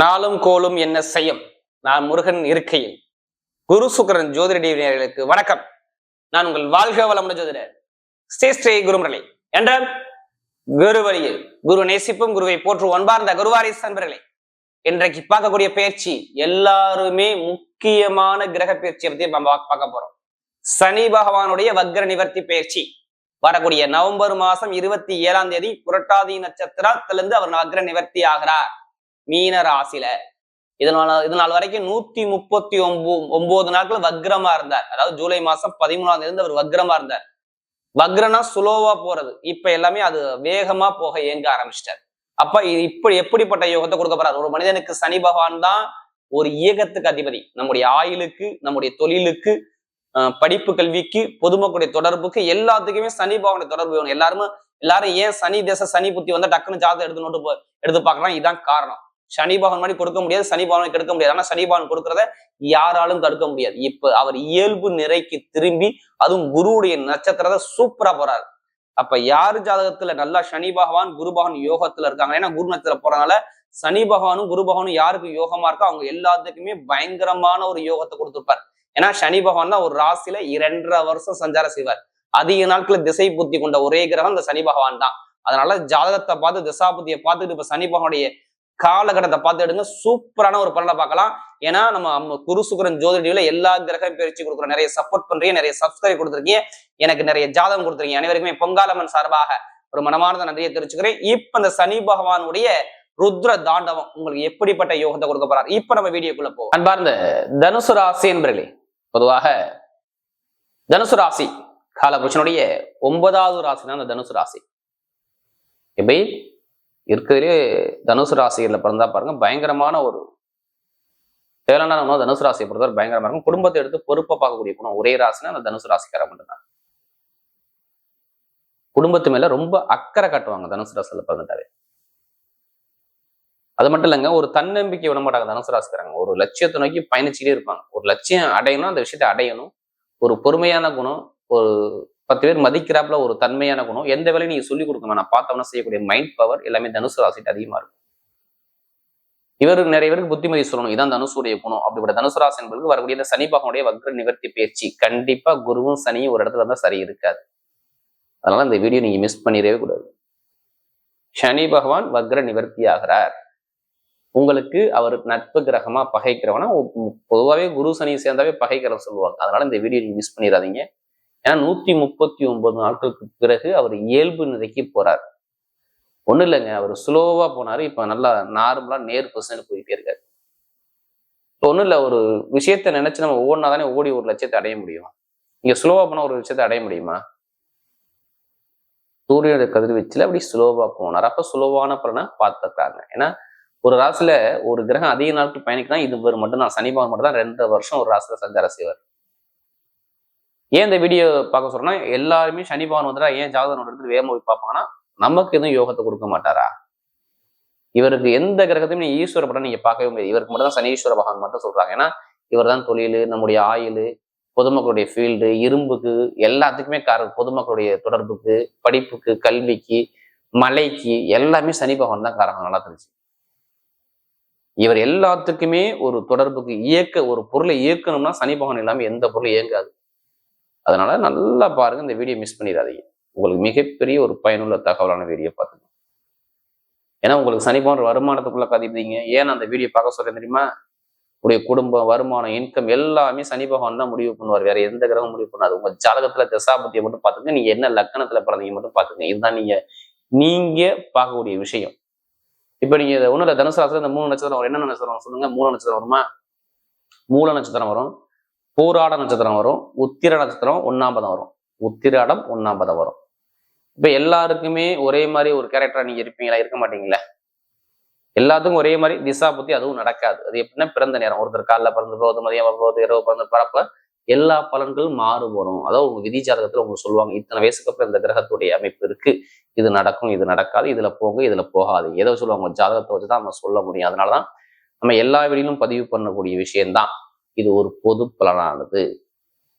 நாளும் கோலும் என்ன செய்யும்? நான் முருகன் இருக்கையில். குரு சுக்கரன் ஜோதிடர்களுக்கு வணக்கம். நான் உங்கள் வாழ்க வளமுடன் ஜோதிடர் ஸ்ரீ ஸ்ரீ குருமரலை என்ற குரு வழியில் குரு நேசிப்பும் குருவை போற்று ஒன்பார்ந்த குருவாரி அன்பர்களே இன்றைக்கு பார்க்கக்கூடிய பயிற்சி எல்லாருமே முக்கியமான கிரக பயிற்சியை பத்தி நம்ம பார்க்க போறோம். சனி பகவானுடைய வக்ர நிவர்த்தி பயிற்சி. வரக்கூடிய நவம்பர் மாசம் இருபத்தி ஏழாம் தேதி புரட்டாதி நட்சத்திரத்திலிருந்து அவர் வக்ர நிவர்த்தி ஆகிறார். மீன ராசியில. இதனால இதனால் வரைக்கும் நூத்தி முப்பத்தி ஒன்பது ஒன்பது நாட்கள் வக்ரமா இருந்தார். அதாவது ஜூலை மாசம் பதிமூணாம் தேதி அவர் வக்ரமா இருந்தார். வக்ரனா சுலோவா போறது. இப்ப எல்லாமே அது வேகமா போக இயங்க ஆரம்பிச்சிட்டார். அப்ப இது இப்படி எப்படிப்பட்ட யோகத்தை கொடுக்க போறாரு? ஒரு மனிதனுக்கு சனி பகவான் தான் ஒரு இயக்கத்துக்கு அதிபதி. நம்முடைய ஆயுளுக்கு நம்முடைய தொழிலுக்கு படிப்பு கல்விக்கு பொதுமக்களுடைய தொடர்புக்கு எல்லாத்துக்குமே சனி பகவானுடைய தொடர்பு வேணும். எல்லாருமே எல்லாரும் ஏன் சனி தேச சனி புத்தி வந்தா டக்குன்னு ஜாதகம் எடுத்து நோட்டு போ- எடுத்து பார்க்கலாம் இதான் காரணம். சனி பகவான் மாதிரி கொடுக்க முடியாது சனி பகவானை கெடுக்க முடியாது. ஆனா சனி பகவான் கொடுக்கறத யாராலும் தடுக்க முடியாது. இப்ப அவர் இயல்பு நிறைக்கு திரும்பி அதுவும் குருவுடைய நட்சத்திரத்தை சூப்பரா போறாரு. அப்ப யாரு ஜாதகத்துல நல்லா சனி பகவான் குரு பகவான் யோகத்துல இருக்காங்க ஏன்னா குரு நட்சத்திரம் போறதுனால சனி பகவானும் குரு பகவானும் யாருக்கு யோகமா இருக்கோ அவங்க எல்லாத்துக்குமே பயங்கரமான ஒரு யோகத்தை கொடுத்துருப்பார். ஏன்னா சனி பகவான் தான் ஒரு ராசியில இரண்டரை வருஷம் சஞ்சாரம் செய்வார். அதிக நாட்கள் திசை புத்தி கொண்ட ஒரே கிரகம் இந்த சனி பகவான் தான். அதனால ஜாதகத்தை பார்த்து திசா புத்தியை பார்த்துட்டு இப்ப சனி பகவானுடைய காலகட்டத்தை பார்த்து எடுங்க. சூப்பரான ஒரு பலனை பார்க்கலாம். ஏன்னா நம்ம குரு சுக்கரன் ஜோதிடியில எல்லா கிரகம் பயிற்சி கொடுக்குறோம் நிறைய சப்போர்ட் பண்றீங்க நிறைய சப்ஸ்கிரைப் கொடுத்துருக்கீங்க. எனக்கு நிறைய ஜாதகம் கொடுத்துருக்கீங்க. அனைவருக்குமே பொங்காலம்மன் சார்பாக ஒரு மனமார்ந்த நன்றியை தெரிவிச்சுக்கிறேன். இப்ப இந்த சனி பகவானுடைய ருத்ர தாண்டவம் உங்களுக்கு எப்படிப்பட்ட யோகத்தை கொடுக்க போறாரு? இப்ப நம்ம வீடியோக்குள்ள போவோம். அன்பார்ந்த தனுசு ராசி என்பர்களே பொதுவாக தனுசு ராசி காலபுருஷனுடைய ஒன்பதாவது ராசினா அந்த தனுசு ராசி. எப்படி இருக்கிறதுலே தனுசு ராசிகளில் பிறந்தா பாருங்க பயங்கரமான ஒரு தேவையான நம்ம தனுசு ராசியை பொறுத்தவரை பயங்கரமா இருக்கும். குடும்பத்தை எடுத்து பொறுப்பை பார்க்கக்கூடிய குணம் ஒரே ராசினா அந்த தனுசு ராசிக்கார மட்டும்தான். குடும்பத்து மேல ரொம்ப அக்கறை காட்டுவாங்க தனுசு ராசியில பிறந்துட்டாவே. அது மட்டும் இல்லைங்க ஒரு தன்னம்பிக்கை விட மாட்டாங்க தனுசு ராசிக்காரங்க ஒரு லட்சியத்தை நோக்கி பயணிச்சுட்டே இருப்பாங்க. ஒரு லட்சியம் அடையணும் அந்த விஷயத்தை அடையணும். ஒரு பொறுமையான குணம் ஒரு பத்து பேர் மதிக்கிறாப்புல ஒரு தன்மையான குணம். எந்த வேலையும் நீங்க சொல்லிக் கொடுக்க வேணாம். பார்த்தவன செய்யக்கூடிய மைண்ட் பவர் எல்லாமே தனுசு ராசிட்டு அதிகமா இருக்கும். இவர் நிறைய பேருக்கு புத்திமதி சொல்லணும். இதான் தனுசுடைய குணம். அப்படிப்பட்ட தனுசு ராசி என்பதுக்கு வரக்கூடிய இந்த சனி பகவானுடைய வக்ர நிவர்த்தி பயிற்சி கண்டிப்பா குருவும் சனியும் ஒரு இடத்துல இருந்தா சரி இருக்காது. அதனால இந்த வீடியோ நீங்க மிஸ் பண்ணிடவே கூடாது. சனி பகவான் வக்ர நிவர்த்தி ஆகிறார். உங்களுக்கு அவர் நட்பு கிரகமா பகைக்கிறவனா பொதுவாகவே குரு சனி சேர்ந்தாவே பகைக்கிற சொல்லுவாங்க. அதனால இந்த வீடியோ நீங்க மிஸ் பண்ணிடாதீங்க. ஏன்னா நூத்தி முப்பத்தி ஒன்பது நாட்களுக்கு பிறகு அவர் இயல்பு நிலைக்கு போறார். ஒண்ணும் இல்லைங்க அவர் ஸ்லோவா போனாரு இப்ப நல்லா நார்மலா நேர் பர்சன்ட் போயிட்டே இருக்காரு. இப்போ ஒன்றும் இல்லை ஒரு விஷயத்த நினைச்சு நம்ம ஓடினா தானே ஓடி ஒரு லட்சியத்தை அடைய முடியும். நீங்க ஸ்லோவா போனா ஒரு விஷயத்தை அடைய முடியுமா? சூரியனுடைய கதிர்வீச்சில் அப்படி ஸ்லோவா போனார். அப்போ ஸ்லோவான பலனை பார்த்துருக்காங்க ஏன்னா ஒரு ராசியில் ஒரு கிரகம் அதிக நாட்கள் பயணிக்கலாம் இது மட்டும் தான் சனி மட்டும் தான் ரெண்டு வருஷம் ஒரு ராசியில் சஞ்சார செய்வார். ஏன் இந்த வீடியோ பார்க்க சொல்றேன்னா எல்லாருமே சனி பகவான் வந்துட்டா ஏன் ஜாதகம் எடுத்து வேகமா போய் பார்ப்பாங்கன்னா நமக்கு எதுவும் யோகத்தை கொடுக்க மாட்டாரா? இவருக்கு எந்த கிரகத்தையும் நீ ஈஸ்வர படம் நீங்க பார்க்கவே முடியாது. இவருக்கு மட்டும் தான் சனீஸ்வர பகவான் மட்டும் சொல்றாங்க. ஏன்னா இவர் தான் தொழில் நம்முடைய ஆயில் பொதுமக்களுடைய ஃபீல்டு இரும்புக்கு எல்லாத்துக்குமே காரணம் பொதுமக்களுடைய தொடர்புக்கு படிப்புக்கு கல்விக்கு மலைக்கு எல்லாமே சனி பகவான் தான் காரணம். நல்லா தெரிஞ்சு. இவர் எல்லாத்துக்குமே ஒரு தொடர்புக்கு இயக்க ஒரு பொருளை இயக்கணும்னா சனி பகவான் இல்லாம எந்த பொருளும் இயங்காது. அதனால நல்லா பாருங்க இந்த வீடியோ மிஸ் பண்ணிடாதீங்க. உங்களுக்கு மிகப்பெரிய ஒரு பயனுள்ள தகவலான வீடியோ பார்த்துங்க ஏன்னா உங்களுக்கு சனி போன்ற வருமானத்துக்குள்ள கதிப்பீங்க ஏன் அந்த வீடியோ பார்க்க சொல்றேன் தெரியுமா? உடைய குடும்பம் வருமானம் இன்கம் எல்லாமே சனி பகவான் தான் முடிவு பண்ணுவார். வேற எந்த கிரகம் முடிவு பண்ணாது. உங்க ஜாதகத்துல தசாபத்தியை மட்டும் பாத்துங்க நீங்க என்ன லக்கணத்துல பிறந்தீங்க மட்டும் பாத்துங்க இதுதான் நீங்க நீங்க பார்க்கக்கூடிய விஷயம். இப்ப நீங்க இதை ஒண்ணுல தனுசு ராசில இந்த மூணு நட்சத்திரம் வரும். என்ன நட்சத்திரம் சொல்லுங்க. மூல நட்சத்திரம் வருமா? மூல நட்சத்திரம் வரும். பூராட நட்சத்திரம் வரும் உத்திர நட்சத்திரம் ஒன்னாம் பதம் வரும். உத்திராடம் ஒன்னாம் பதம் வரும். இப்ப எல்லாருக்குமே ஒரே மாதிரி ஒரு கேரக்டராக நீங்க இருப்பீங்களா? இருக்க மாட்டீங்களா? எல்லாத்துக்கும் ஒரே மாதிரி திசா புத்தி அதுவும் நடக்காது. அது எப்படின்னா பிறந்த நேரம். ஒருத்தர் காலைல பிறந்து போகுது மதியம் வரும்போது இரவு பிறந்து பரப்ப எல்லா பலன்களும் மாறுபடும் அதாவது உங்க விதி ஜாதகத்துல உங்களுக்கு சொல்லுவாங்க. இத்தனை வயசுக்கு அப்புறம் இந்த கிரகத்துடைய அமைப்பு இருக்கு. இது நடக்கும் இது நடக்காது. இதுல போங்க இதுல போகாது ஏதோ சொல்லுவாங்க. ஜாதகத்தை வச்சு தான் நம்ம சொல்ல முடியும். அதனாலதான் நம்ம எல்லா வெளியிலும் பதிவு பண்ணக்கூடிய விஷயம்தான். இது ஒரு பொது பலனானது.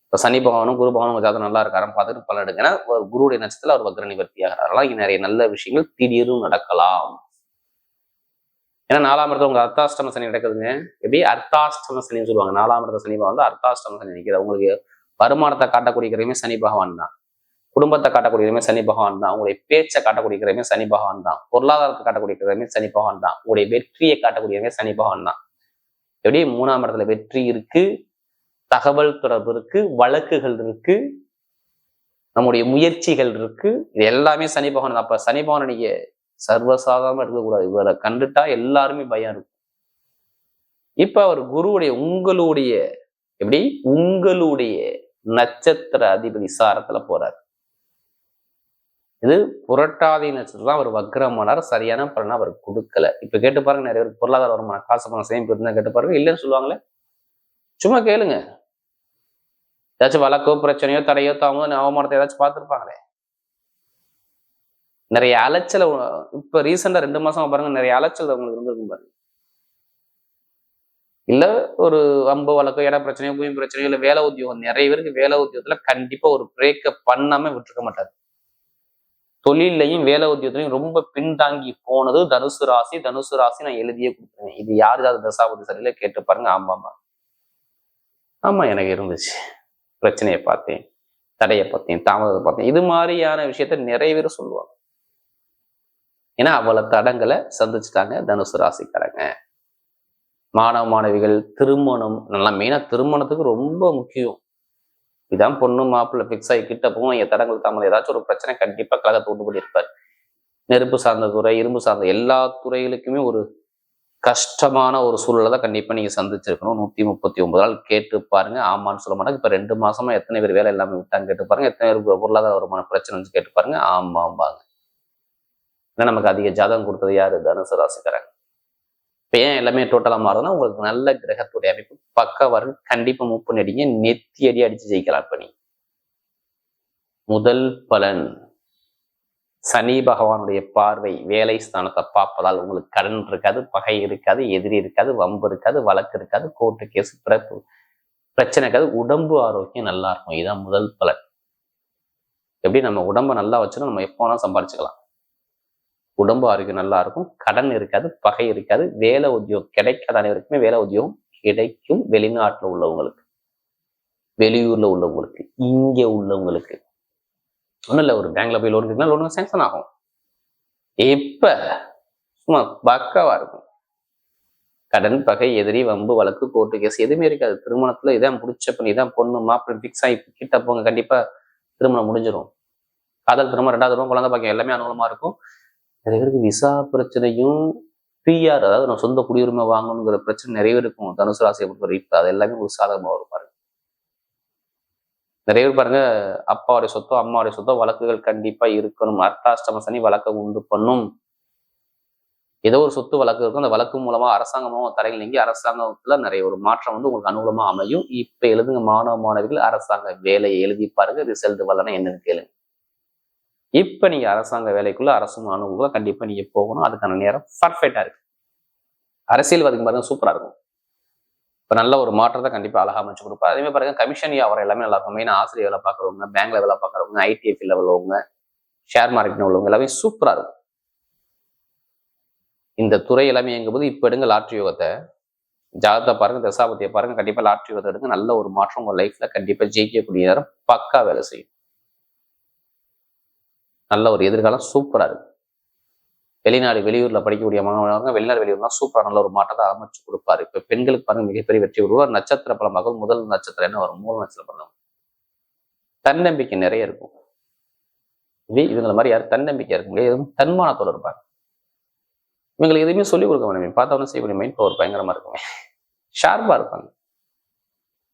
இப்போ சனி பகவானும் குரு பகவானும் ஜாதகம் நல்லா இருக்காருன்னு பார்த்துட்டு பலன் எடுங்க ஒரு குருவுடைய நட்சத்திரத்தில் அவர் வக்ர நிவர்த்தி ஆகிறார். இங்கே நிறைய நல்ல விஷயங்கள் திடீர்னு நடக்கலாம். ஏன்னா நாலாம் இடத்துல உங்க அர்த்தாஷ்டம சனி நடக்குதுங்க. எப்படி அர்த்தாஷ்டம சனின்னு சொல்லுவாங்க. நாலாம் இடத்துல சனி பகவான் வந்து அர்த்தாஷ்டம சனி நிற்கிறது உங்களுக்கு வருமானத்தை காட்டக்கூடிய சனி பகவான் தான். குடும்பத்தை காட்டக்கூடிய சனி பகவான் தான். உங்களுடைய பேச்சை காட்டக்கூடிய சனி பகவான் தான். பொருளாதாரத்தை காட்டக்கூடிய சனி பகவான் தான். உங்களுடைய வெற்றியை காட்டக்கூடியவங்க சனி பகவான் தான். எப்படி மூணாம் இடத்துல வெற்றி இருக்கு தகவல் தொடர்பு இருக்கு வழக்குகள் இருக்கு நம்முடைய முயற்சிகள் இருக்கு. இது எல்லாமே சனி பகவான் அப்ப சனி பகவான் நீங்க சர்வசாதாரணமா இருக்கக்கூடாது இவரை கண்டுட்டா எல்லாருமே பயம் இருக்கும். இப்ப அவர் குருவுடைய உங்களுடைய எப்படி? உங்களுடைய நட்சத்திர அதிபதி சாரத்துல போறாரு. இது புரட்டாதி நட்சத்திரம் தான் அவர் வக்ரமானார். சரியான பலனை அவர் கொடுக்கல. இப்ப கேட்டு பாருங்க நிறைய பேர் பொருளாதார வருமானம் காசு பணம் சேமிப்பு இருந்தா கேட்டு பாருங்க இல்லைன்னு சொல்லுவாங்களே. சும்மா கேளுங்க. ஏதாச்சும் வழக்கோ பிரச்சனையோ தடையோ தாமதம் அவமானத்தை ஏதாச்சும் பார்த்துருப்பாங்களே. நிறைய அலைச்சல் இப்ப ரீசெண்டாக ரெண்டு மாசம் பாருங்க நிறைய அலைச்சல் அவங்களுக்கு இருந்திருக்கும் பாருங்க. இல்ல ஒரு அம்பு வழக்கோ இட பிரச்சனையோ பூமி பிரச்சனையோ இல்ல வேலை உத்தியோகம் நிறைய பேருக்கு வேலை உத்தியோகத்துல கண்டிப்பா ஒரு பிரேக்கப் பண்ணாம விட்டுருக்க மாட்டாரு. தொழிலையும் வேலை உத்தியோகத்திலையும் ரொம்ப பின்தாங்கி போனது தனுசு ராசி. தனுசு ராசி நான் எழுதியே கொடுத்துருவேன். இது யார் ஏதாவது தசாபதி சரியில்ல கேட்டு பாருங்க. ஆமா ஆமா ஆமா எனக்கு இருந்துச்சு. பிரச்சனையை பார்த்தேன். தடையை பார்த்தேன். தாமதத்தை பார்த்தேன். இது மாதிரியான விஷயத்த நிறைய பேர் சொல்லுவாங்க. ஏன்னா அவ்வளவு தடங்களை சந்திச்சுட்டாங்க தனுசு ராசிக்காரங்க. மாணவ மாணவிகள் திருமணம் நல்லா மெயினா திருமணத்துக்கு ரொம்ப முக்கியம். இதான் பொண்ணு மாப்பிள்ளை ஃபிக்ஸ் ஆகி கிட்ட போகும் என் தடங்கள் தாமல் ஏதாச்சும் ஒரு பிரச்சனை கண்டிப்பாக கழகத்தை விட்டு பண்ணியிருப்பார் நெருப்பு சார்ந்த துறை இரும்பு சார்ந்த எல்லா துறைகளுக்குமே ஒரு கஷ்டமான ஒரு சூழலை தான் கண்டிப்பாக நீங்க சந்திச்சிருக்கணும். நூத்தி முப்பத்தி ஒன்பது நாள் கேட்டு பாருங்க. ஆமான்னு சொல்ல மாட்டாங்க. இப்போ ரெண்டு மாசமா எத்தனை பேர் வேலை எல்லாமே விட்டாங்க கேட்டு பாருங்க. எத்தனை பேர் பொருளாதார வருமான பிரச்சனை வந்து கேட்டு பாருங்க. ஆமாம்பாங்க ஏன்னா நமக்கு அதிக ஜாதகம் கொடுத்தது யாரு? தனுசு ராசிக்காரங்க. இப்போ ஏன் எல்லாமே டோட்டலாக மாறுதுன்னா உங்களுக்கு நல்ல கிரகத்துடைய அமைப்பு பக்கவரன் வரும் கண்டிப்பா மூவ் பண்ணி அடிங்க நெத்தி அடி அடிச்சு ஜெயிக்கலாம் இப்போ நீ முதல் பலன் சனி பகவானுடைய பார்வை வேலை ஸ்தானத்தை பார்ப்பதால் உங்களுக்கு கடன் இருக்காது பகை இருக்காது எதிரி இருக்காது வம்பு இருக்காது வழக்கு இருக்காது கோர்ட்டு கேஸ் பிறப்பு பிரச்சனை இருக்காது உடம்பு ஆரோக்கியம் நல்லா இருக்கும். இதுதான் முதல் பலன். எப்படி நம்ம உடம்ப நல்லா வச்சுன்னா நம்ம எப்போ வேணாலும் சம்பாரிச்சுக்கலாம். உடம்பு ஆரோக்கியம் நல்லா இருக்கும். கடன் இருக்காது பகை இருக்காது. வேலை உத்தியோகம் கிடைக்காத அனைவருக்குமே வேலை உத்தியோகம் கிடைக்கும் வெளிநாட்டுல உள்ளவங்களுக்கு. வெளியூர்ல உள்ளவங்களுக்கு இங்க உள்ளவங்களுக்கு. ஒன்றும் இல்லை ஒரு பேங்க்ல போய் லோன் கேட்கலாம் லோன் சேங்ஷன் ஆகும். இப்ப சும்மா பக்காவா இருக்கும். கடன் பகை எதிரி வம்பு வழக்கு கோர்ட்டு கேஸ் எதுவுமே இருக்காது. திருமணத்துல இதான் பிடிச்ச பண்ணி இதான் பொண்ணு மாப்பிள்ளை ஃபிக்ஸ் ஆகி கிட்ட போங்க கண்டிப்பா திருமணம் முடிஞ்சிடும் காதல் திருமணம் ரெண்டாவது திருமணம் குழந்தை பாக்கியம் எல்லாமே அனுகூலமா இருக்கும். நிறைய பேருக்கு விசா பிரச்சனையும் பிஆர் அதாவது நான் சொந்த குடியுரிமை வாங்கணுங்கிற பிரச்சனை நிறைய இருக்கும். தனுசு ராசியை பொறுத்தவரை இப்ப அது எல்லாமே ஒரு சாதகமாக வரும் பாருங்க. நிறைய பேர் பாருங்க அப்பாவுடைய சொத்தோ அம்மாவுடைய சொத்தோ வழக்குகள் கண்டிப்பா இருக்கணும். அர்த்தாஷ்டம சனி வழக்கை உண்டு பண்ணும். ஏதோ ஒரு சொத்து வழக்கு இருக்கும். அந்த வழக்கு மூலமா அரசாங்கமும் தடைகள் நீங்கி அரசாங்கத்துல நிறைய ஒரு மாற்றம் வந்து உங்களுக்கு அனுகூலமா அமையும். இப்ப எழுதுங்க மாணவ மாணவிகள் அரசாங்க வேலையை எழுதி பாருங்க. ரிசல்ட் வரலன்னா என்னன்னு கேளுங்க. இப்ப நீங்க அரசாங்க வேலைக்குள்ள அரசு அனுபவம் கண்டிப்பா நீங்க போகணும். அதுக்கான நேரம் பர்ஃபெக்டாக இருக்கு. அரசியல்வாதிக்கு பாருங்க சூப்பரா இருக்கும். இப்ப நல்ல ஒரு மாற்றத்தை கண்டிப்பா அழகா அமைச்சு கொடுப்பா அதே மாதிரி பாருங்க கமிஷன் வியாபாரம் எல்லாமே நல்லா இருக்கும். மெயினாக ஆசிரியர் வேலை பார்க்குறவங்க பேங்க்ல வேலை பார்க்குறவங்க ஐடிஎஃப் உள்ளவங்க ஷேர் மார்க்கெட் உள்ளவங்க எல்லாமே சூப்பராக இருக்கும். இந்த துறை எல்லாமே எங்கும் போது இப்ப எடுங்க லாட்ரி யோகத்தை. ஜாதகத்தை பாருங்க தசாபத்தியை பாருங்க கண்டிப்பா லாட்ரி யோகத்தை எடுங்க. நல்ல ஒரு மாற்றம் உங்கள் லைஃப்ல கண்டிப்பா ஜெயிக்கக்கூடிய நேரம் பக்கா வேலை செய்யும். நல்ல ஒரு எதிர்காலம் சூப்பரா இருக்கு. வெளிநாடு வெளியூர்ல படிக்கக்கூடிய மாணவர்கள் வெளிநாடு வெளியூர்லாம் சூப்பரா நல்ல ஒரு மாற்றத்தை அமைச்சு கொடுப்பாரு. இப்ப பெண்களுக்கு பாருங்க மிகப்பெரிய வெற்றி வருவார் நட்சத்திர பல முதல் நட்சத்திரம் என்ன வரும்? மூல நட்சத்திரம் பிறந்தவங்க தன்னம்பிக்கை நிறைய இருக்கும். இவங்களை மாதிரி யாரும் தன்னம்பிக்கை இருக்க முடியாது எதுவும் தன்மானத்தோட இருப்பாங்க. இவங்களுக்கு எதுவுமே சொல்லிக் கொடுக்க முடியும் பார்த்தவொன்னே செய்யக்கூடிய மைண்ட் பவர் பயங்கரமா இருக்குமே ஷார்ப்பா இருப்பாங்க.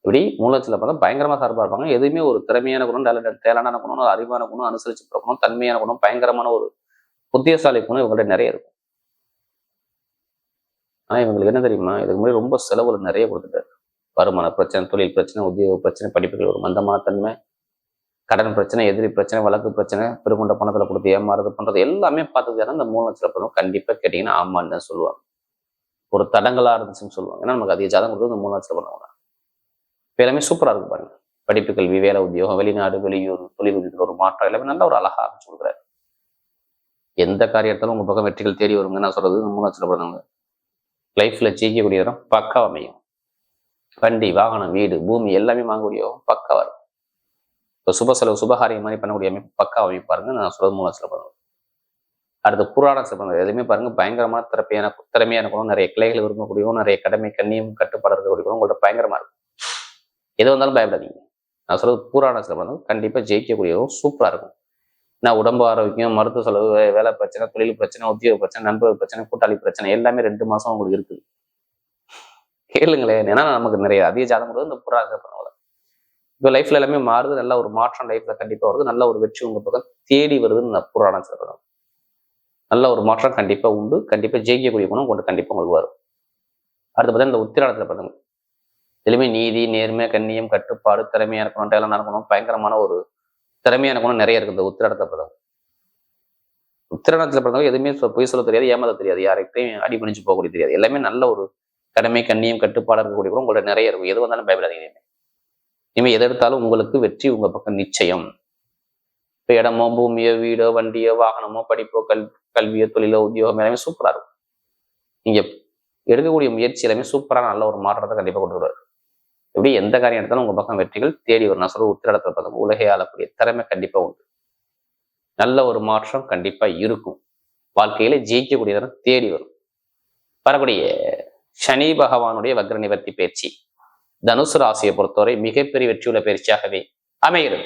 இப்படி மூலத்தில் பார்த்தா பயங்கரமா சார்பாக இருப்பாங்க. எதுவுமே ஒரு திறமையான குணம் டேலண்டட் தேலான குணம் அறிவான குணம் அனுசரிச்சு போகிற குணம் தன்மையான குணம் பயங்கரமான ஒரு புத்தியசாலி குணம் இவங்கள்ட்ட நிறைய இருக்கும். ஆனா இவங்களுக்கு என்ன தெரியுமா இதுக்கு முன்னாடி ரொம்ப செலவுல நிறைய கொடுத்துட்டாரு. வருமான பிரச்சனை தொழில் பிரச்சனை உத்தியோக பிரச்சனை படிப்புகள் ஒரு மந்தமான தன்மை கடன் பிரச்சனை எதிரி பிரச்சனை வழக்கு பிரச்சனை பெருமண்ட பணத்துல கொடுத்து ஏமாறுறது பண்றது எல்லாமே பார்த்தது இந்த மூணு லட்சம் பணம் கண்டிப்பா கேட்டீங்கன்னா ஆமான்னு தான் சொல்லுவாங்க. ஒரு தடங்களா இருந்துச்சுன்னு சொல்லுவாங்க. ஏன்னா நமக்கு அதிக ஜாதகம் கொடுத்து இந்த மூணு லட்சம் பணம் இப்போ எல்லாமே சூப்பரா இருக்கு பாருங்க. படிப்பு கல்வி வேலை உத்தியோகம் வெளிநாடு வெளியூர் தொழில் உத்தியோகத்தில் ஒரு மாற்றம் எல்லாமே நல்ல ஒரு அழகா ஆரம்பிச்சு கொடுக்குறாரு. எந்த காரியத்தாலும் உங்க பக்கம் வெற்றிகள் தேடி வருங்க நான் சொல்றது இந்த மூணு லட்சம் லைஃப்ல ஜெயிக்கக்கூடிய இடம் பக்கா அமையும். வண்டி வாகனம் வீடு பூமி எல்லாமே வாங்கக்கூடிய பக்காவா இருக்கும். இப்போ சுப செலவு சுபகாரியம் மாதிரி பண்ணக்கூடிய அமைப்பு பக்கா அமைப்பாருங்க நான் சொல்றது மூலம் சில அடுத்து புராண சிறப்பு எதுவுமே பாருங்க பயங்கரமான திறமையான திறமையான இருக்கணும் நிறைய கிளைகள் விரும்பக்கூடியவும் நிறைய கடமை கண்ணியம் கட்டுப்பாடு இருக்கக்கூடியவும் உங்கள்ட்ட பயங்கரமா இருக்கும். எது வந்தாலும் பயப்படாதீங்க. நான் சொல்றது பூரான சிறப்பு கண்டிப்பாக ஜெயிக்கக்கூடியவும் சூப்பராக இருக்கும். நான் உடம்பு ஆரோக்கியம் மருத்துவ செலவு வேலை பிரச்சனை தொழில் பிரச்சனை உத்தியோக பிரச்சனை நண்பர் பிரச்சனை கூட்டாளி பிரச்சனை எல்லாமே ரெண்டு மாசம் உங்களுக்கு இருக்குது. கேளுங்களேன். ஏன்னா நமக்கு நிறைய அதிக ஜாதகம் கூட இந்த புறா பண்ணுவாங்க இப்போ லைஃப்ல எல்லாமே மாறுது. நல்ல ஒரு மாற்றம் லைஃப்ல கண்டிப்பா வருது. நல்ல ஒரு வெற்றி உங்க பக்கம் தேடி வருதுன்னு நான் புராணம் சொல்றாங்க நல்ல ஒரு மாற்றம் கண்டிப்பா உண்டு. கண்டிப்பாக ஜெயிக்கக்கூடிய குணம் கொண்டு கண்டிப்பாக உங்களுக்கு வரும். அடுத்து பார்த்தீங்கன்னா இந்த உத்திராடத்துல பாருங்க. எதுலையுமே நீதி நேர்மை கண்ணியம் கட்டுப்பாடு திறமையா இருக்கணும் டேலண்ட் இருக்கணும் பயங்கரமான ஒரு திறமையா இருக்கணும் நிறைய இருக்குது இந்த உத்திராடத்தை பிறகு உத்திராடத்துல பிறந்தவங்க எதுவுமே பொய் சொல்ல தெரியாது ஏமாத தெரியாது யாருக்கிட்டையும் அடிபணிச்சு போகக்கூடிய தெரியாது. எல்லாமே நல்ல ஒரு கடமை கண்ணியம் கட்டுப்பாடு இருக்கக்கூடிய கூட உங்கள்ட்ட நிறைய இருக்கும். எது வந்தாலும் பயப்படாதீங்க இனிமே. எது எடுத்தாலும் உங்களுக்கு வெற்றி உங்க பக்கம் நிச்சயம். இப்போ இடமோ பூமியோ வீடோ வண்டியோ வாகனமோ படிப்போ கல் கல்வியோ தொழிலோ உத்தியோகம் எல்லாமே சூப்பரா இருக்கும். நீங்கள் எடுக்கக்கூடிய முயற்சி எல்லாமே சூப்பரா நல்ல ஒரு மாற்றத்தை கண்டிப்பா கொண்டு வருவார். எப்படி எந்த காரியம் எடுத்தாலும் உங்க பக்கம் வெற்றிகள் தேடி வரும். நான் சொல்ற உத்திரடத்துல பார்த்தோம் உலகை ஆளக்கூடிய திறமை கண்டிப்பா உண்டு. நல்ல ஒரு மாற்றம் கண்டிப்பா இருக்கும். வாழ்க்கையில ஜெயிக்கக்கூடிய தேடி வரும். வரக்கூடிய சனி பகவானுடைய வக்ர நிவர்த்தி பயிற்சி தனுசு ராசியை பொறுத்தவரை மிகப்பெரிய வெற்றியுள்ள பயிற்சியாகவே அமைகிறது.